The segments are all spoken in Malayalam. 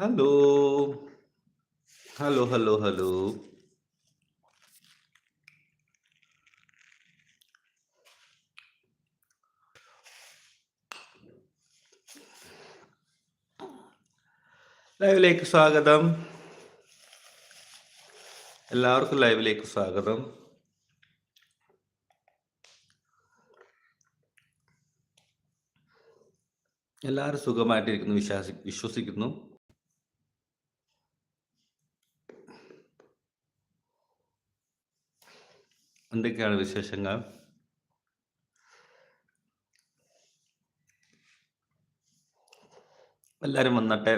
ഹലോ. Hello, hello, hello. ലൈവിലേക്ക് സ്വാഗതം. എല്ലാവർക്കും ലൈവിലേക്ക് സ്വാഗതം. എല്ലാവരും സുഖമായിട്ടിരിക്കുന്നു വിശ്വാസി വിശ്വസിക്കുന്നു. എന്തൊക്കെയാണ് വിശേഷങ്ങൾ? എല്ലാവരും വന്നട്ടെ.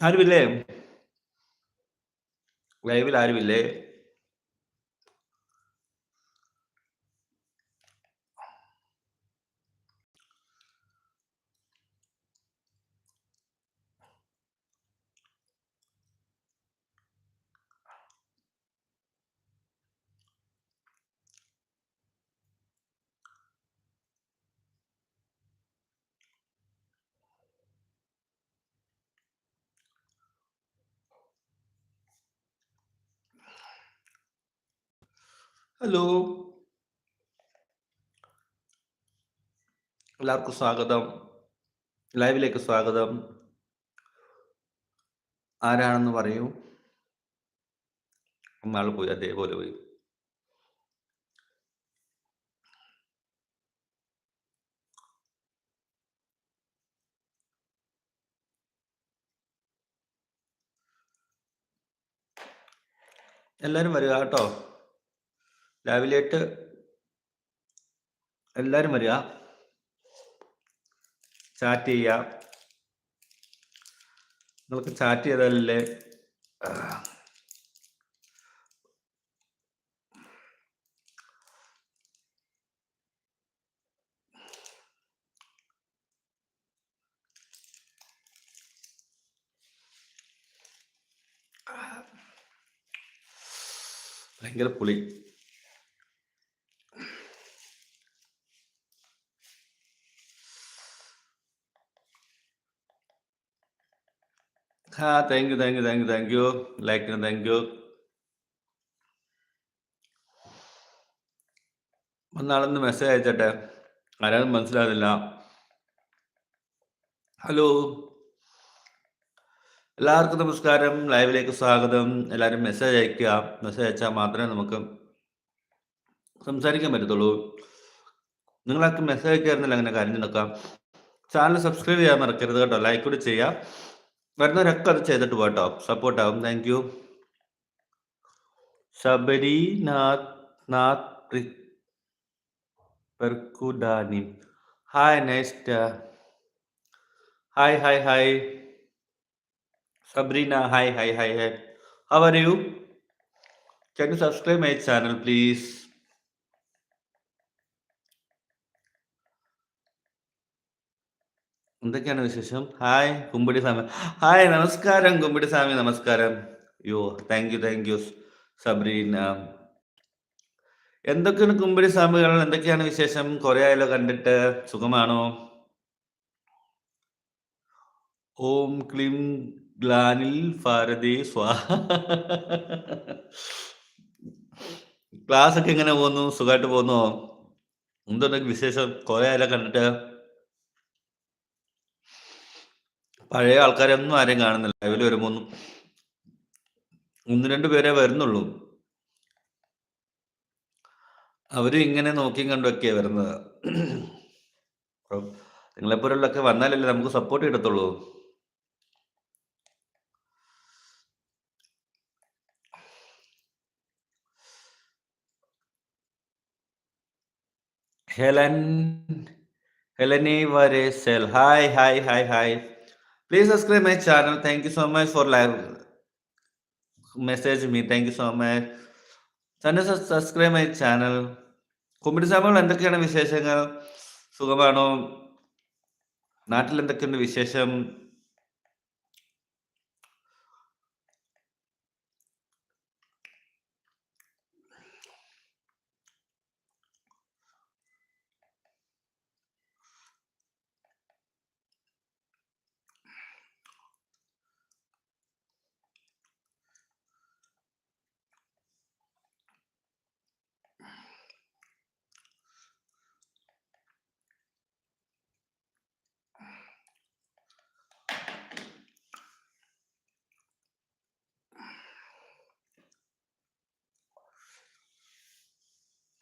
ആരുമില്ലേ? ലൈവിൽ ആരുമില്ലേ? ഹലോ. എല്ലാവർക്കും സ്വാഗതം. ലൈവിലേക്ക് സ്വാഗതം. ആരാണെന്ന് പറയൂ. ആൾ പോയി അതേപോലെ പോയി. എല്ലാവരും വരിക കേട്ടോ. ലൈവിലേക്ക് എല്ലാവരും വരിക. ചാറ്റ് ചെയ്യുക. നിങ്ങൾക്ക് ചാറ്റ് ചെയ്താലല്ലേ ഭയങ്കര പുളി. ആ thank you thank you thank you thank you ലൈക്കിന് thank you ഒന്നാളൊന്ന് മെസ്സേജ് അയച്ചട്ടെ? ആരാണെന്ന് മനസ്സിലാകുന്നില്ല. ഹലോ എല്ലാവർക്കും നമസ്കാരം. ലൈവിലേക്ക് സ്വാഗതം. എല്ലാവരും മെസ്സേജ് അയക്കുക മെസ്സേജ് അയച്ചാൽ മാത്രമേ നമുക്ക് സംസാരിക്കാൻ പറ്റത്തുള്ളൂ. നിങ്ങളൊക്കെ മെസ്സേജ് അയക്കായിരുന്നില്ല അങ്ങനെ കാര്യം നടക്കാം ചാനൽ സബ്സ്ക്രൈബ് ചെയ്യാൻ മറക്കരുത് കേട്ടോ. ലൈക്ക് കൂടി ചെയ്യാം വരുന്നവരൊക്കെ അത് ചെയ്തിട്ട് പോട്ടോ സപ്പോർട്ട് ആവും thank you Sabarinath പെർക്കുഡാനി hi nice hi hi hi Sabrina, hi, hi, hi, hi. How are you? Can you subscribe my channel, please? എന്തൊക്കെയാണ് വിശേഷം? ഹായ് കുമ്പിടി സ്വാമി. ഹായ് നമസ്കാരം കുമ്പിടി സ്വാമി നമസ്കാരം. Yo thank you thank you Sabrina. എന്തൊക്കെയാണ് കുമ്പിടി സ്വാമികൾ എന്തൊക്കെയാണ് വിശേഷം? കുറെ ആയല്ലോ കണ്ടിട്ട്. സുഖമാണോ? ഓം ക്ലീം ഗ്ലാനിൽ ഭാരതി സ്വാ. ക്ലാസ് ഒക്കെ എങ്ങനെ പോകുന്നു? സുഖമായിട്ട് പോകുന്നു? എന്തുണ്ടെങ്കിൽ വിശേഷം? കുറെ ആയാലും കണ്ടിട്ട്. പഴയ ആൾക്കാരൊന്നും ആരെയും കാണുന്നില്ല ലൈവിൽ വരുമ്പോ ഒന്നും രണ്ട് പേരെ വരുന്നുള്ളൂ അവരും ഇങ്ങനെ നോക്കിയും കണ്ടൊക്കെയാ വരുന്നത്. നിങ്ങളെപ്പോലുള്ളൊക്കെ വന്നാലല്ലേ നമുക്ക് സപ്പോർട്ട് കിട്ടത്തുള്ളൂ. ഹെലൻ ഹെലനെ വരെ cell hi hi hi hi. Please subscribe my channel. Thank you so much for live message me. Thank you so much. തന്നെ subscribe my channel Kumbidi sample എന്തൊക്കെയാണ് വിശേഷങ്ങൾ സുഖമാണോ നാട്ടിൽ എന്തൊക്കെയുണ്ട് വിശേഷം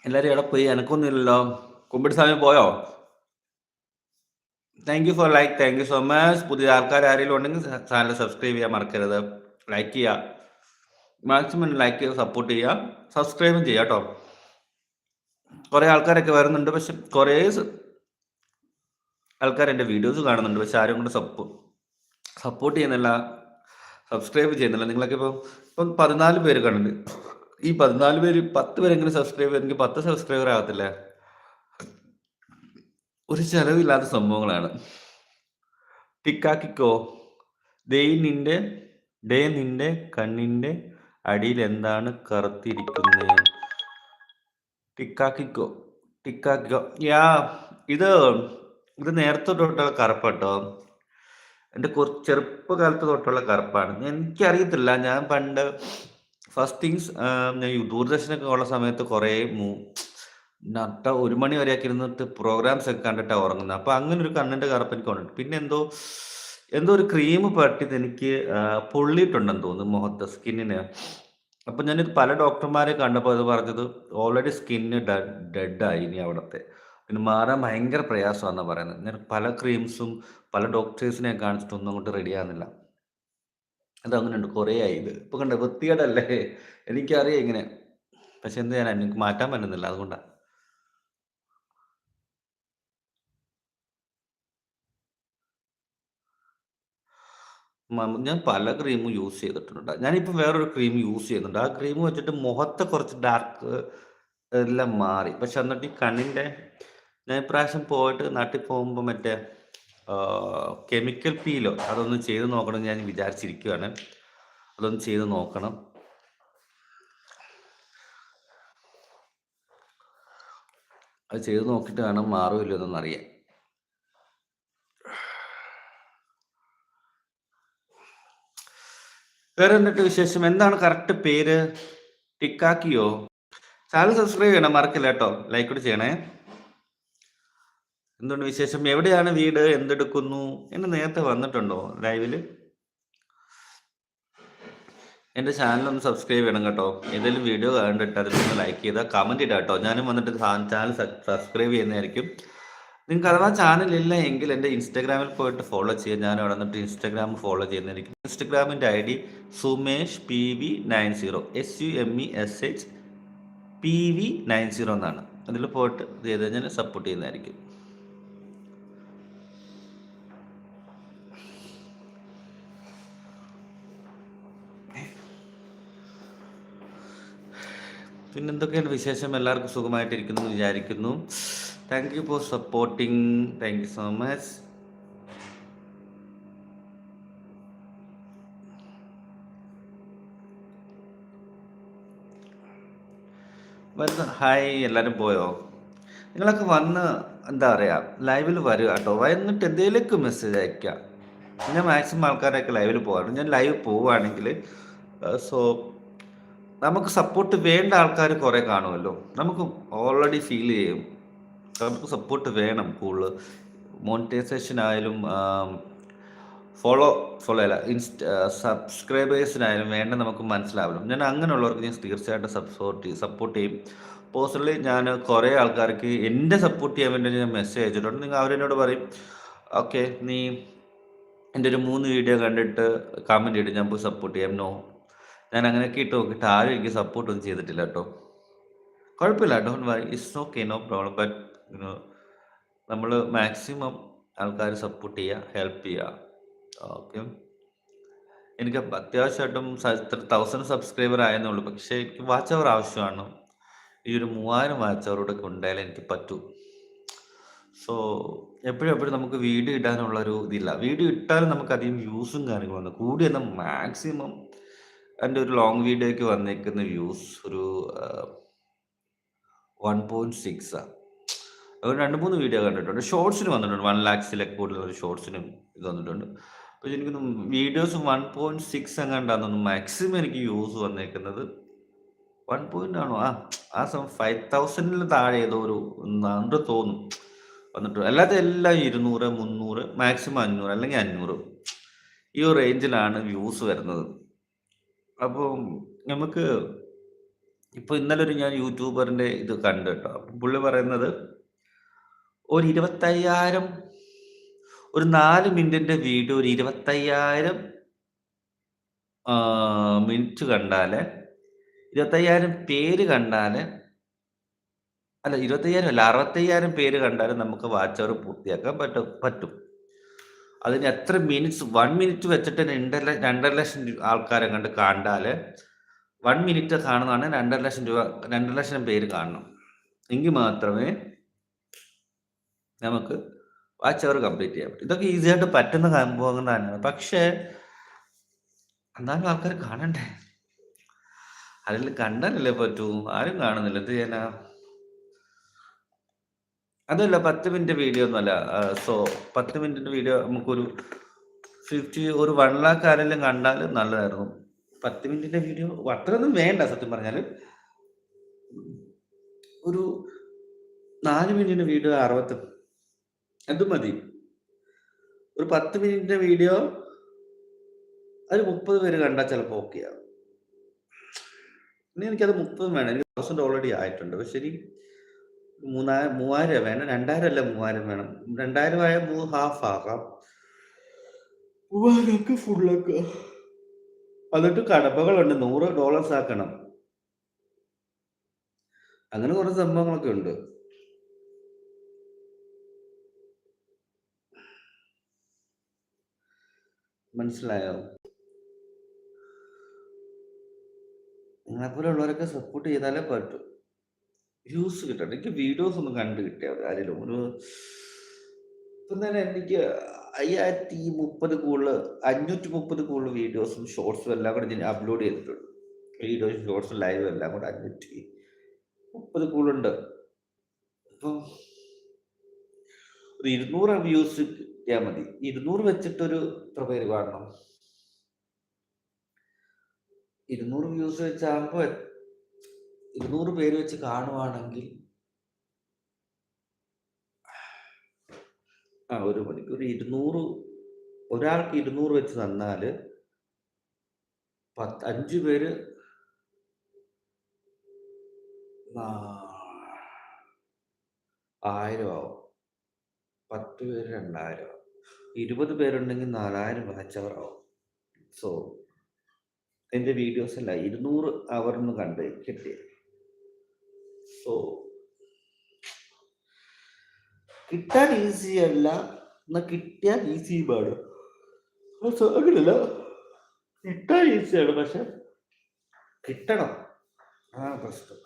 എല്ലാവരും ഇവിടെ പോയി? എനക്കൊന്നുമില്ലല്ലോ. കുമ്പിടി സമയം പോയോ? Thank you for like thank you so much പുതിയ ആൾക്കാർ ആരെങ്കിലും ഉണ്ടെങ്കിൽ ചാനൽ സബ്സ്ക്രൈബ് ചെയ്യാൻ മറക്കരുത്. ലൈക്ക് ചെയ്യുക മാക്സിമം ലൈക്ക് ചെയ്യുക സപ്പോർട്ട് ചെയ്യുക. സബ്സ്ക്രൈബും ചെയ്യുക കേട്ടോ. കുറേ ആൾക്കാരൊക്കെ വരുന്നുണ്ട്. പക്ഷെ കുറേ ആൾക്കാർ എന്റെ വീഡിയോസ് കാണുന്നുണ്ട്. പക്ഷെ ആരും കൊണ്ട് സപ്പോ സപ്പോർട്ട് ചെയ്യുന്നില്ല. സബ്സ്ക്രൈബ് ചെയ്യുന്നില്ല. നിങ്ങളൊക്കെ ഇപ്പം ഇപ്പം പതിനാല് പേര് കാണുന്നുണ്ട് ഈ പതിനാല് പേര് പത്ത് പേരെങ്കിലും സബ്സ്ക്രൈബ് ചെയ്തെങ്കിൽ പത്ത് സബ്സ്ക്രൈബർ ആകത്തില്ല? ഒരു ചെലവില്ലാത്ത സംഭവങ്ങളാണ്. ടിക്കാക്കിക്കോ ദേ നിന്റെ ഡേ നിന്റെ കണ്ണിന്റെ അടിയിൽ എന്താണ് കറുത്തിരിക്കുന്നത് ടിക്കാക്കിക്കോ ടിക്കാക്കിക്കോ. യാ ഇത് ഇത് നേരത്തെ തൊട്ടുള്ള കറുപ്പട്ടോ എന്റെ ചെറുപ്പകാലത്ത് തൊട്ടുള്ള കറുപ്പാണ്. എനിക്കറിയത്തില്ല. ഞാൻ പണ്ട് ഫസ്റ്റ് തിങ്സ് ഞാൻ ദൂരദർശനൊക്കെ ഉള്ള സമയത്ത് കുറേ നട്ട ഒരു മണി വരെയൊക്കെ ഇരുന്നിട്ട് പ്രോഗ്രാംസ് ഒക്കെ കണ്ടിട്ടാണ് ഉറങ്ങുന്നത് അപ്പൊ അങ്ങനെ ഒരു കണ്ണിന്റെ കറുപ്പ് എനിക്ക് ഉണ്ട് പിന്നെ എന്തോ എന്തോ ഒരു ക്രീം പട്ടിത് എനിക്ക് പൊള്ളിയിട്ടുണ്ടെന്ന് തോന്നുന്നു മുഖത്ത് സ്കിന്നിന്. അപ്പൊ ഞാനിത് പല ഡോക്ടർമാരെ കണ്ടപ്പോൾ അത് പറഞ്ഞത് ഓൾറെഡി സ്കിന്ന് ഡെഡായി ഇനി അവിടുത്തെ. പിന്നെ മാറാൻ ഭയങ്കര പ്രയാസമാണെന്നാണ് പറയുന്നത് ഞാൻ പല ക്രീംസും പല ഡോക്ടേഴ്സിനെ കാണിച്ചിട്ടൊന്നും അങ്ങോട്ട് റെഡി ആകുന്നില്ല അതങ്ങനെയുണ്ട് കുറേ ആയി ഇത്. ഇപ്പൊ കണ്ട വൃത്തികേടല്ലേ? എനിക്കറിയാം ഇങ്ങനെ. പക്ഷെ എന്ത് ചെയ്യാനാ എനിക്ക് മാറ്റാൻ പറ്റുന്നില്ല അതുകൊണ്ടാ. ഞാൻ പല ക്രീമും യൂസ് ചെയ്തിട്ടുണ്ട്. ഞാനിപ്പോൾ വേറൊരു ക്രീം യൂസ് ചെയ്യുന്നുണ്ട്. ആ ക്രീം വെച്ചിട്ട് മുഖത്തെ കുറച്ച് ഡാർക്ക് എല്ലാം മാറി. പക്ഷെ എന്നിട്ട് ഈ കണ്ണിന്റെ ഞാൻ ഇപ്രാവശ്യം പോയിട്ട് നാട്ടിൽ പോകുമ്പോൾ മറ്റേ കെമിക്കൽ പീലോ അതൊന്ന് ചെയ്ത് നോക്കണം ഞാൻ വിചാരിച്ചിരിക്കുകയാണ് അതൊന്ന് ചെയ്ത് നോക്കണം. അത് ചെയ്ത് നോക്കിയിട്ട് വേണം മാറുമല്ലോ എന്നൊന്നറിയാൻ വേറെ എന്നിട്ട് വിശേഷം? എന്താണ് കറക്റ്റ് പേര്? ടിക്കാക്കിയോ? ചാനൽ സബ്സ്ക്രൈബ് ചെയ്യണം മറക്കില്ല കേട്ടോ? കൂടി ചെയ്യണേ. എന്തുകൊണ്ട് വിശേഷം? എവിടെയാണ് വീട്? എന്തെടുക്കുന്നു? എന്ന് നേരത്തെ വന്നിട്ടുണ്ടോ ലൈവിൽ? എന്റെ ചാനൽ ഒന്ന് സബ്സ്ക്രൈബ് ചെയ്യണം കേട്ടോ. ഏതെങ്കിലും വീഡിയോ കണ്ടിട്ട് അതിലൊന്ന് ലൈക്ക് ചെയ്താൽ കമന്റ് ഇടാം കേട്ടോ. ഞാനും വന്നിട്ട് ചാനൽ സബ്സ്ക്രൈബ് ചെയ്യുന്നതായിരിക്കും. നിങ്ങൾക്ക് അഥവാ ചാനൽ ഇല്ല എങ്കിൽ എന്റെ ഇൻസ്റ്റാഗ്രാമിൽ പോയിട്ട് ഫോളോ ചെയ്യാം ഞാൻ അവിടെ വന്നിട്ട് ഇൻസ്റ്റാഗ്രാം ഫോളോ ചെയ്യുന്നതായിരിക്കും. ഇൻസ്റ്റാഗ്രാമിന്റെ I D Sumesh P V nine zero S U M E S H P V nine zero എന്നാണ്. അതിൽ പോയിട്ട് ചെയ്ത് കഴിഞ്ഞാൽ സപ്പോർട്ട് ചെയ്യുന്നതായിരിക്കും. പിന്നെ എന്തൊക്കെയാണ് വിശേഷം? എല്ലാവർക്കും സുഖമായിട്ടിരിക്കുന്നു എന്ന് വിചാരിക്കുന്നു. Thank you for supporting thank you so much വരുന്ന ഹായ് എല്ലാവരും പോയോ? നിങ്ങളൊക്കെ വന്ന് എന്താ പറയുക ലൈവിൽ വരിക കേട്ടോ. വന്നിട്ട് എന്തെങ്കിലുമൊക്കെ മെസ്സേജ് അയക്കുക ഞാൻ മാക്സിമം ആൾക്കാരൊക്കെ ലൈവിൽ പോകാറുണ്ട്. ഞാൻ ലൈവ് പോവുകയാണെങ്കിൽ സോ നമുക്ക് സപ്പോർട്ട് വേണ്ട ആൾക്കാർ കുറേ കാണുമല്ലോ നമുക്ക് ഓൾറെഡി ഫീൽ ചെയ്യും. നമുക്ക് സപ്പോർട്ട് വേണം കൂടുതൽ. മോണിറ്റൈസേഷൻ ആയാലും ഫോളോ ഫോളോ അല്ല ഇൻസ്റ്റ സബ്സ്ക്രൈബേഴ്സിനായാലും വേണ്ട നമുക്ക് മനസ്സിലാവണം. ഞാൻ അങ്ങനെയുള്ളവർക്ക് ഞാൻ തീർച്ചയായിട്ടും സപ്പോർട്ട് സപ്പോർട്ട് ചെയ്യും. പേഴ്സണലി ഞാൻ കുറേ ആൾക്കാർക്ക് എന്റെ സപ്പോർട്ട് ചെയ്യാൻ വേണ്ടി ഞാൻ മെസ്സേജ് അയച്ചിട്ടുണ്ട്. നിങ്ങൾ അവരെന്നോട് പറയും ഓക്കെ നീ എന്റെ ഒരു മൂന്ന് വീഡിയോ കണ്ടിട്ട് കമന്റ് ചെയ്തിട്ട് ഞാൻ പോയി സപ്പോർട്ട് ചെയ്യാം. നോ ഞാൻ അങ്ങനെയൊക്കെ ഇട്ട് നോക്കിയിട്ട് ആരും എനിക്ക് സപ്പോർട്ട് ഒന്നും ചെയ്തിട്ടില്ല കേട്ടോ. കുഴപ്പമില്ല don't worry it's okay no problem but നമ്മൾ മാക്സിമം ആൾക്കാർ സപ്പോർട്ട് ചെയ്യുക ഹെൽപ്പ് ചെയ്യുക ഓക്കെ എനിക്ക് അത്യാവശ്യമായിട്ടും തൗസൻഡ് സബ്സ്ക്രൈബർ ആയെന്നുള്ളൂ പക്ഷേ എനിക്ക് വാച്ച് അവർ ആവശ്യമാണ്. ഈ ഒരു മൂവായിരം വാച്ച് അവറോടൊക്കെ ഉണ്ടായാലേ എനിക്ക് പറ്റൂ. സോ എപ്പോഴും എപ്പോഴും നമുക്ക് വീഡിയോ ഇടാനുള്ള ഒരു ഇതില്ല. വീഡിയോ ഇട്ടാലും നമുക്ക് അധികം വ്യൂസും കാര്യങ്ങളും കൂടി എന്നാൽ മാക്സിമം എന്റെ ഒരു ലോങ് വീഡിയോയ്ക്ക് വന്നേക്കുന്ന വ്യൂസ് ഒരു വൺ പോയിന്റ് സിക്സാണ് ഒരു രണ്ട് മൂന്ന് വീഡിയോ കണ്ടിട്ടുണ്ട്. ഷോർട്സിന് വന്നിട്ടുണ്ട്. വൺ ലാക്സിലൊക്കെ കൂടുതൽ ഒരു ഷോർട്സിനും ഇത് വന്നിട്ടുണ്ട്. അപ്പോൾ എനിക്ക് വീഡിയോസ് വൺ പോയിന്റ് സിക്സ് എങ്ങാണ്ടാണെന്ന് മാക്സിമം എനിക്ക് വ്യൂസ് വന്നേക്കുന്നത് വൺ പോയിന്റ് ആണോ? ആ ആ സമയം ഫൈവ് തൗസൻഡിൽ താഴെ ഏതോ ഒരു എന്താണ്ട് തോന്നും. വന്നിട്ട് അല്ലാതെ എല്ലാം ഇരുന്നൂറ് മുന്നൂറ് മാക്സിമം അഞ്ഞൂറ് അല്ലെങ്കിൽ അഞ്ഞൂറ്. ഈ ഒരു റേഞ്ചിലാണ് വ്യൂസ് വരുന്നത്. അപ്പോൾ നമുക്ക് ഇപ്പോൾ ഇന്നലെ ഒരു ഞാൻ യൂട്യൂബറിന്റെ ഇത് കണ്ടു കേട്ടോ പുള്ളി പറയുന്നത് ഒരു ഇരുപത്തയ്യായിരം ഒരു നാല് മിനിറ്റിന്റെ വീഡിയോ ഒരു ഇരുപത്തയ്യായിരം മിനിറ്റ് കണ്ടാൽ ഇരുപത്തയ്യായിരം പേര് കണ്ടാൽ അല്ല ഇരുപത്തയ്യായിരം അല്ല അറുപത്തയ്യായിരം പേര് കണ്ടാലും നമുക്ക് വാച്ച് അവർ പൂർത്തിയാക്കാൻ പറ്റും പറ്റും. അതിന് എത്ര മിനിറ്റ്സ് വൺ മിനിറ്റ് വെച്ചിട്ട് രണ്ടര രണ്ടര ലക്ഷം ആൾക്കാരെ കണ്ട് കണ്ടാൽ വൺ മിനിറ്റ് കാണുന്നതാണ് രണ്ടര ലക്ഷം രൂപ രണ്ടര ലക്ഷം പേര് കാണണം. എങ്കിൽ മാത്രമേ നമുക്ക് വാച്ച് അവർ കംപ്ലീറ്റ് ചെയ്യാൻ പറ്റും. ഇതൊക്കെ ഈസിയായിട്ട് പറ്റുന്ന സംഭവങ്ങൾ തന്നെയാണ്. പക്ഷേ എന്നാലും ആൾക്കാർ കാണണ്ടേ? അതിൽ കണ്ടാലല്ലേ പറ്റൂ? ആരും കാണുന്നില്ല. എന്ത് ചെയ്യാനാ? അതല്ല പത്ത് മിനിറ്റ് വീഡിയോ ഒന്നുമല്ല. സോ പത്ത് മിനിറ്റിന്റെ വീഡിയോ നമുക്കൊരു ഫിഫ്റ്റി ഒരു വൺ ലാക്ക് ആരെങ്കിലും കണ്ടാൽ നല്ലതായിരുന്നു. പത്ത് മിനിറ്റിന്റെ വീഡിയോ അത്രയൊന്നും വേണ്ട സത്യം പറഞ്ഞാൽ ഒരു നാല് മിനിറ്റിന്റെ വീഡിയോ അറുപത്തി അത് മതി. ഒരു പത്ത് മിനിറ്റിന്റെ വീഡിയോ അത് മുപ്പത് പേര് കണ്ടാൽ ചിലപ്പോൾ ആവും ഇനി എനിക്കത് മുപ്പതും വേണം. എനിക്ക് തൗസൻഡ് ഓൾറെഡി ആയിട്ടുണ്ട്. പക്ഷെ ശരി. മൂന്നായിരം മൂവായിരം വേണം. രണ്ടായിരം അല്ല മൂവായിരം വേണം. രണ്ടായിരം ആയ ഹാഫ് ആക്കാം മൂവായിരമൊക്കെ ഫുള്ളൊക്കെ എന്നിട്ട് കടപ്പകളുണ്ട് നൂറ് ഡോളേഴ്സ് ആക്കണം. അങ്ങനെ കുറെ സംഭവങ്ങളൊക്കെ ഉണ്ട്. മനസ്സിലായോ? നിങ്ങളെപ്പോലെ ഉള്ളവരൊക്കെ സപ്പോർട്ട് ചെയ്താലേ പറ്റൂ. വ്യൂസ് കിട്ടണം. എനിക്ക് വീഡിയോസ് ഒന്നും കണ്ടു കിട്ടിയ ആരെങ്കിലും ഒരു ഇപ്പം തന്നെ എനിക്ക് അയ്യായിരത്തി മുപ്പത് കൂടുതൽ അഞ്ഞൂറ്റി മുപ്പത് കൂടുതൽ വീഡിയോസും ഷോർട്സും എല്ലാം കൂടെ ഞാൻ അപ്ലോഡ് ചെയ്തിട്ടുണ്ട്. വീഡിയോസും ഷോർട്സും ലൈവും എല്ലാം കൂടെ അഞ്ഞൂറ്റി മുപ്പത് കൂടുതലുണ്ട്. അപ്പം ഒരു ഇരുന്നൂറ് വ്യൂസ് കിട്ടിയാൽ മതി. ഇരുന്നൂറ് വെച്ചിട്ടൊരു എത്ര പേര് കാണണം? ഇരുന്നൂറ് വ്യൂസ് വെച്ചാകുമ്പോ ഇരുന്നൂറ് പേര് വെച്ച് കാണുവാണെങ്കിൽ ആ ഒരു മണിക്കൂർ ഇരുന്നൂറ് ഒരാൾക്ക് ഇരുന്നൂറ് വെച്ച് തന്നാൽ പത്ത് അഞ്ചു പേര് ആയിരം ആവും. പത്ത് പേര് രണ്ടായിരം ആവും. ഇരുപത് പേരുണ്ടെങ്കിൽ നാലായിരം ആവും. സോ എന്റെ വീഡിയോസ് അല്ല ഇരുന്നൂറ് അവർ ഒന്ന് കണ്ട് കിട്ടിയ സോ കിട്ടാൻ ഈസി അല്ല എന്നാ കിട്ടിയാൽ ഈസി പാടും. അങ്ങനല്ല കിട്ടാൻ ഈസിയാണ് പക്ഷെ കിട്ടണം. ആ പ്രശ്നം.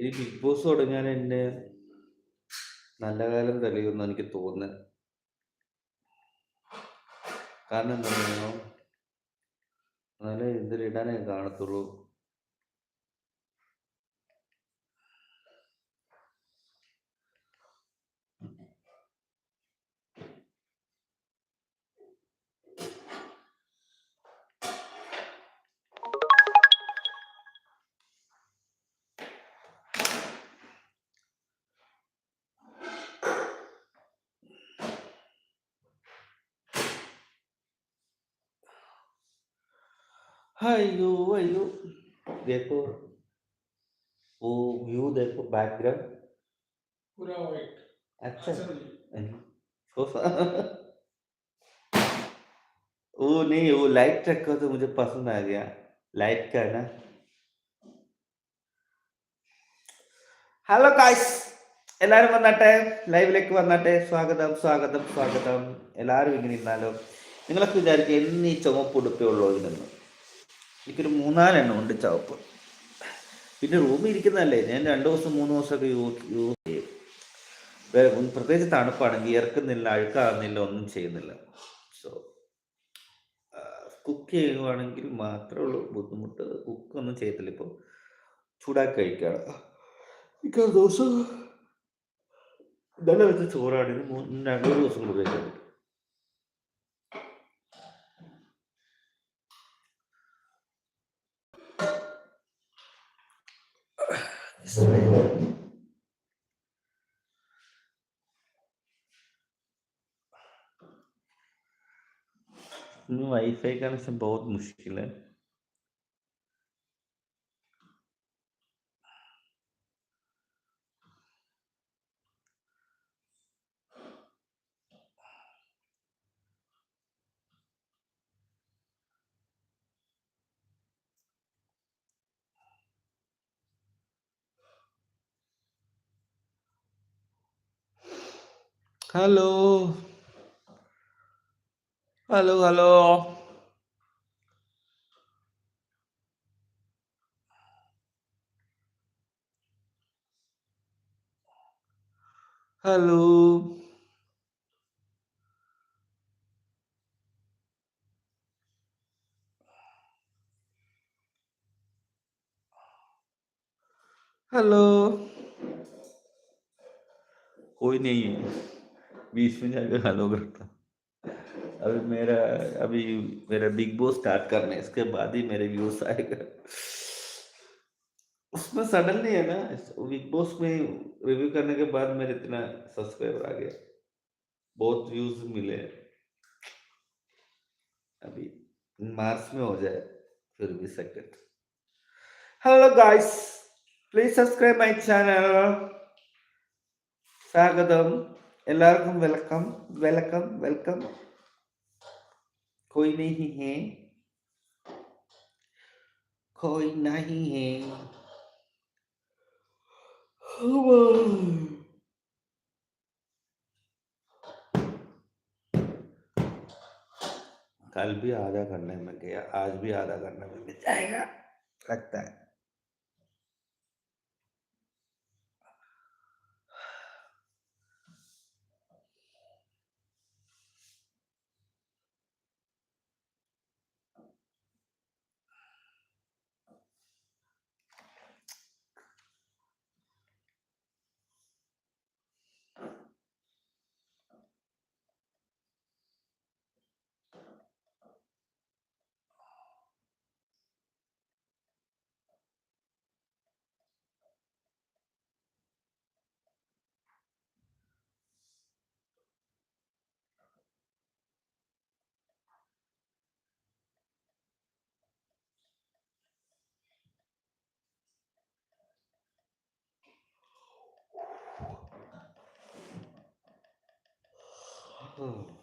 ഇനി ബിഗ് ബോസ് തുടങ്ങാൻ എന്നെ നല്ല കാലം തെളിയുമെന്ന് എനിക്ക് തോന്നുന്നത്. കാരണം എന്താ പറയുക നല്ല ഇതിലിടാനേ കാണത്തുള്ളൂ. अयो अयो देखो वो व्यू देखो बैकग्राउंड पूरा व्हाइट अच्छा अच्छा जी तो वो नहीं वो लाइट रखा तो मुझे पसंद आ गया लाइट का है ना ഹലോ ഗായ്സ് എല്ലാവരും വന്നാട്ടെ ലൈവിലേക്ക് വന്നാട്ടെ സ്വാഗതം സ്വാഗതം സ്വാഗതം എല്ലാവരും ഇങ്ങനെ ഇരുന്നാലോ നിങ്ങളൊക്കെ വിചാരിക്കും എന്നീ ചുമപ്പ് ഉടുപ്പേ ഉള്ളൂ ഇതിനൊന്നും എനിക്കൊരു മൂന്നാലെണ്ണം ഉണ്ട് ചവപ്പ്. പിന്നെ റൂമിൽ ഇരിക്കുന്നതല്ലേ ഞാൻ രണ്ട് ദിവസം മൂന്ന് ദിവസമൊക്കെ യൂസ് യൂസ് ചെയ്യും. പ്രത്യേകിച്ച് തണുപ്പാണെങ്കിൽ ഇറക്കുന്നില്ല അഴുക്കാകുന്നില്ല ഒന്നും ചെയ്യുന്നില്ല. സോ കുക്ക് ചെയ്യുവാണെങ്കിൽ മാത്രമേ ഉള്ളൂ ബുദ്ധിമുട്ട്. കുക്കൊന്നും ചെയ്യത്തില്ല ഇപ്പോൾ ചൂടാക്കി കഴിക്കുകയാണ് മിക്ക ദിവസം നല്ല വെച്ച ചോറാണ്. ഇത് മൂന്ന് രണ്ടു ദിവസം കഴിക്കാൻ Isso aí. Nu, aí pega nesse bolo de. Hello. Hello. Hello. Hello. Hello. Oi, Ney. बीच में जाकर हेलो करता अभी मेरा अभी मेरा बिग बॉस स्टार्ट करने, इसके बाद ही मेरे व्यूज़ आएगा। उसमें सडनली है ना बिग बॉस में रिव्यू करने के बाद मेरे इतना सब्सक्राइबर आ गया। बहुत व्यूज़ मिले। अभी मार्च में हो जाए, फिर भी second hello guys please subscribe my channel स्वागतम। എല്ലാവർക്കും വെൽക്കം വെൽക്കം വെൽക്കം कोई नहीं है कोई नहीं है कल भी आधा करने में गया आज भी आधा करने में मिल जाएगा लगता है Hmm.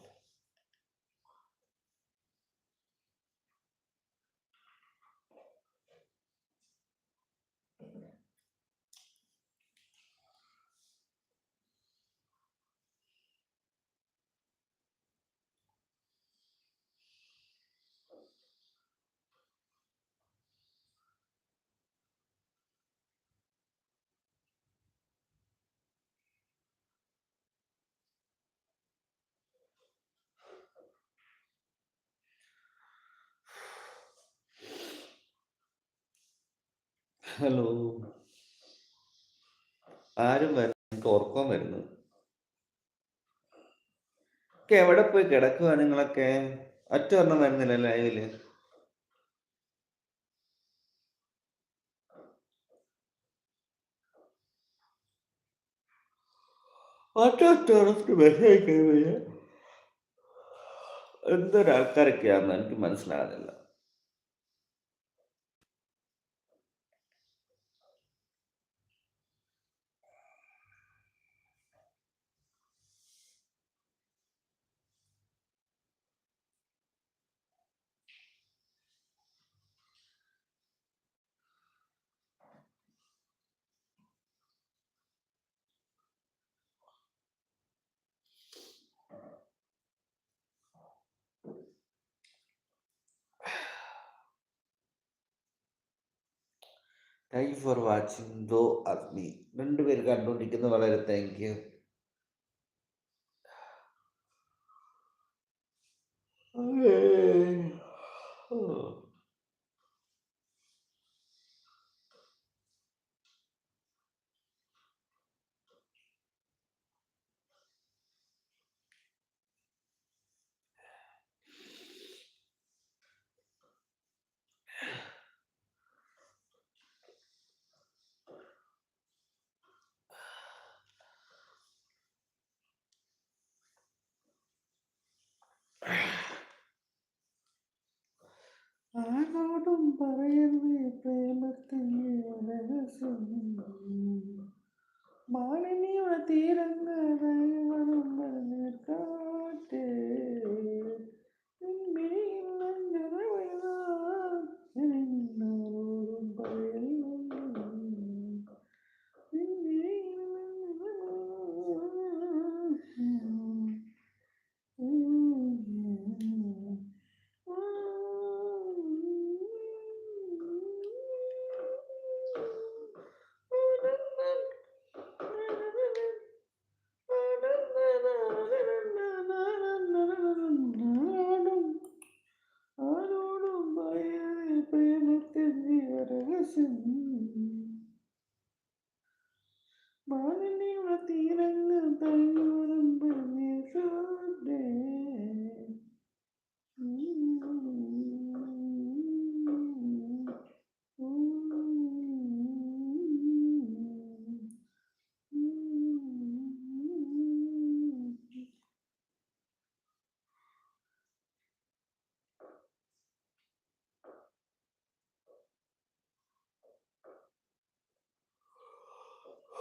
ഹലോ. ആരും വരുന്നു എനിക്ക് വരുന്നു. എവിടെ പോയി കിടക്കുക നിങ്ങളൊക്കെ? ഒറ്റ ഒരെണ്ണം വരുന്നില്ല ലൈവിൽ. ഒറ്റ എന്തൊരാൾക്കാരൊക്കെയാണെന്ന് എനിക്ക് മനസ്സിലാകുന്നില്ല. താങ്ക് യു ഫോർ വാച്ചിങ് ദോ അഗ്നി രണ്ടുപേർ കണ്ടുകൊണ്ടിരിക്കുന്നത് വളരെ താങ്ക് യു ആരോടും രഹസ്യം മാലിന്യയുടെ തീരങ്ങൾ കാറ്റ്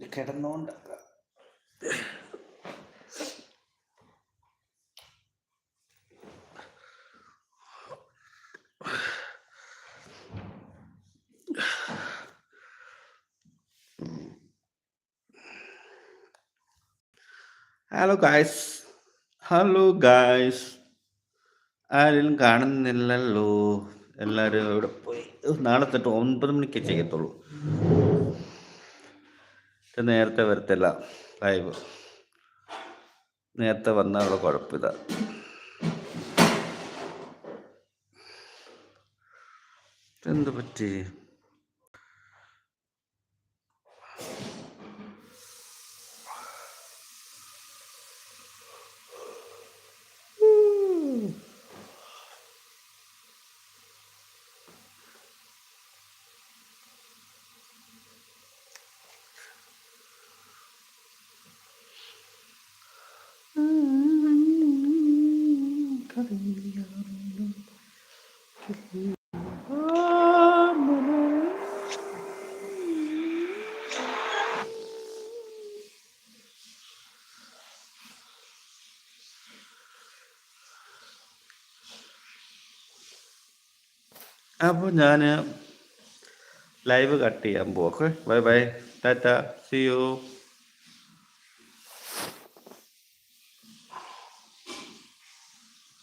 കിടന്നോണ്ട ഹലോ ഗായ്സ് ഹലോ ഗായ്സ് ആരും കാണുന്നില്ലല്ലോ. എല്ലാവരും ഇവിടെ പോയി. നാളെ തൊട്ട് ഒൻപത് മണിക്ക് ചെയ്യത്തുള്ളൂ. ഇത് നേരത്തെ വരത്തില്ല. ലൈവ് നേരത്തെ വന്നാലുള്ള കുഴപ്പമില്ല. എന്ത് പറ്റി? അപ്പോൾ ഞാൻ ലൈവ് കട്ട് ചെയ്യാൻ പോവാം. Okay bye bye tata see you